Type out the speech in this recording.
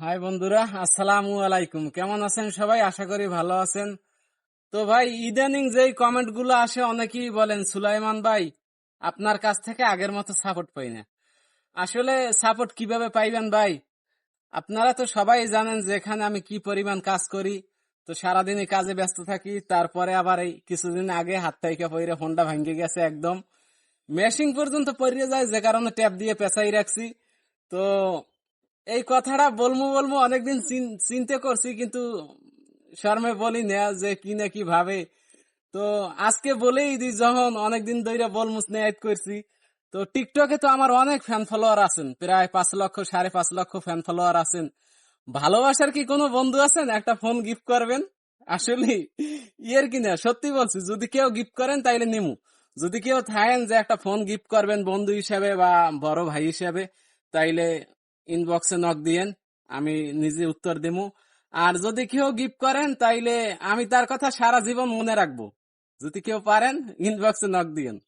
High বন্ধুরা, আসসালামু আলাইকুম। কেমন আছেন সবাই? আশা করি ভালো আছেন। তো ভাই, ইদানিং যেই কমেন্টগুলো আসে, অনেকেই বলেন, সুলাইমান ভাই, আপনার কাছ থেকে আগের মতো সাপোর্ট পাই না। আসলে সাপোর্ট কীভাবে পাইবেন ভাই? আপনারা তো সবাই জানেন যে এখানে আমি কি পরিমাণ কাজ করি। তো সারাদিনই কাজে ব্যস্ত থাকি, তারপরে আবার এই কিছুদিন আগে হাত থেকে পইরে ফোনটা ভাঙ্গে গেছে একদম। মেশিং পর্যন্ত পরিয়ে যায়, যে কারণে ট্যাপ দিয়ে পেঁচাই রাখছি। তো এই কথাটা বলব বলব অনেকদিন চিন- চিন্তা করছি, কিন্তু শর্মে বলি না যে কি না কি ভাবে। তো আজকে বলেই দিই যখন অনেকদিন ধরে বলমুস নেয়াত করছি, তো টিকটকে তো আমার অনেক ফ্যান ফলোয়ার আছেন, প্রায় পাঁচ লক্ষ, সাড়ে পাঁচ লক্ষ ফ্যান ফলোয়ার আছেন। ভালোবাসার কি কোনো বন্ধু আছেন? একটা ফোন গিফট করবেন? আসলে ইয়ের কিনা সত্যি বলছি, যদি কেউ গিফট করেন তাইলে নিমু। যদি কেউ থাকেন যে একটা ফোন গিফট করবেন বন্ধু হিসাবে বা বড় ভাই হিসাবে, তাইলে ইনবক্সে নক দিয়েন, আমি নিজে উত্তর দেবো। আর যদি কেউ গিফট করেন, তাইলে আমি তার কথা সারা জীবন মনে রাখব। যদি কেউ পারেন ইনবক্সে নক দিয়েন।